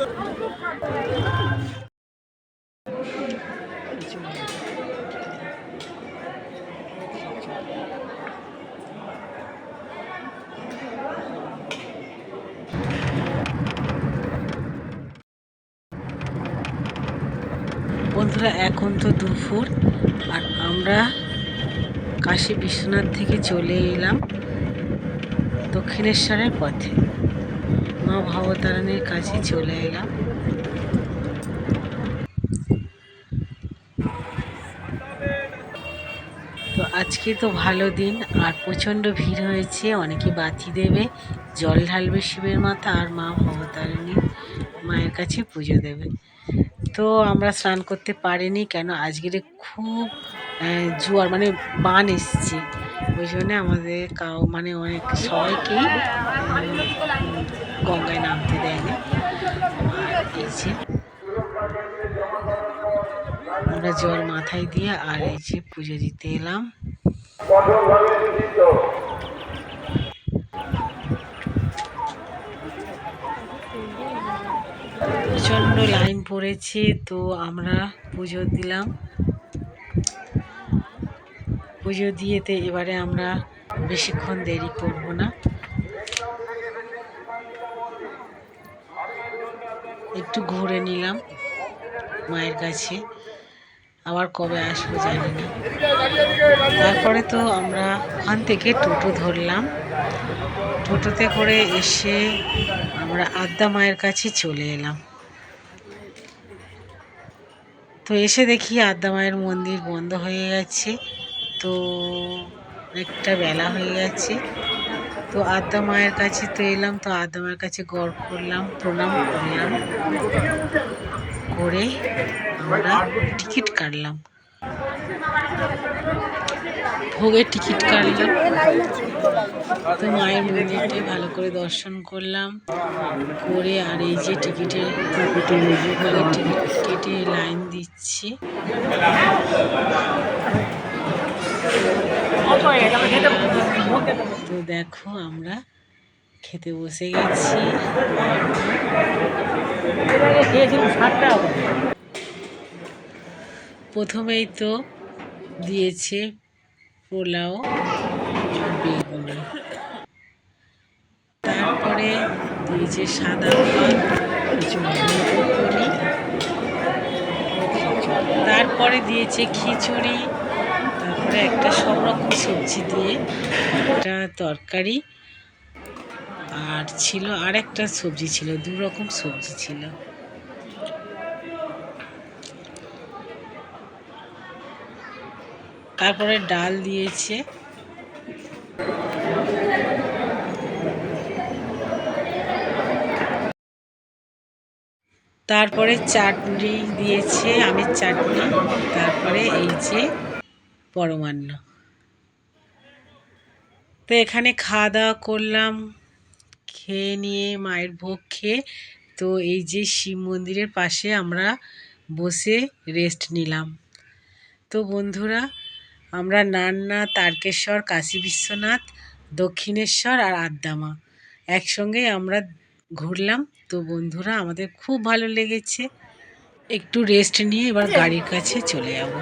বন্ধুরা এখন তো দুপুর আর আমরা কাশী বিশ্বনাথ থেকে চলে এলাম দক্ষিণেশ্বরের পথে। মা ভবতারিণীর কাছে চলে এলাম। তো আজকে তো ভালো দিন, আর প্রচণ্ড ভিড় হয়েছে, অনেকে বাতি দেবে, জল ঢালবে শিবের মাথা, আর মা ভবতারিণী মায়ের কাছে পুজো দেবে। তো আমরা স্নান করতে পারিনি, কেন আজকের খুব জোয়ার মানে বান এসছে। ওই জন্য আমাদের কাউ মানে অনেক সবাইকেই গঙ্গায় নামতে দেয়নি। আর এই যে আমরা জল মাথায় দিয়ে আর এই যে পুজো দিতে এলাম। প্রচণ্ড লাইন পড়েছে, তো আমরা পুজো দিলাম। পুজো দিয়েতে এবারে আমরা বেশিক্ষণ দেরি করব না। একটু ঘুরে নিলাম মায়ের কাছে। আবার কবে আসব জানি না। তারপরে তো আমরা ওখান থেকে টোটো ধরলাম। টোটোতে করে এসে আমরা আদ্যা মায়ের কাছে চলে এলাম। তো এসে দেখি আদ্যা মায়ের মন্দির বন্ধ হয়ে গেছে। তো অনেকটা বেলা হয়ে গেছে। তো আদ্যা মায়ের কাছে তো এলাম, তো আদ্যা মায়ের কাছে গড় করলাম, প্রণাম করলাম। করে আমরা টিকিট কাটলাম। ভোগের টিকিট কাটলাম। তো মায়ের মন্দিরটাই ভালো করে দর্শন করলাম। করে আর এই যে টিকিটের ভোগের টিকিট কেটে লাইন দিচ্ছি। তো দেখো, আমরা খেতে বসে গেছি। প্রথমেই তো দিয়েছে পোলাও, বেগুনি। তারপরে দিয়েছে সাদা তারপরে দিয়েছে খিচুড়ি। তারপরে একটা সব রকম সবজি দিয়ে একটা তরকারি আর ছিল আর একটা সবজি ছিল, দু রকম সবজি ছিল। তারপরে ডাল দিয়েছে। তারপরে চাটনি দিয়েছে, আমের চাটনি। তারপরে এই যে পরমান্ন। তো এখানে খাওয়া দাওয়া করলাম, খেয়ে নিয়ে মায়ের ভোগ খেয়ে, তো এই যে শিব মন্দিরের পাশে আমরা বসে রেস্ট নিলাম। তো বন্ধুরা, আমরা নান্না, তারকেশ্বর, কাশী বিশ্বনাথ, দক্ষিণেশ্বর আর আদ্দামা একসঙ্গেই আমরা ঘুরলাম। তো বন্ধুরা, আমাদের খুব ভালো লেগেছে। একটু রেস্ট নিয়ে এবার গাড়ির কাছে চলে যাব।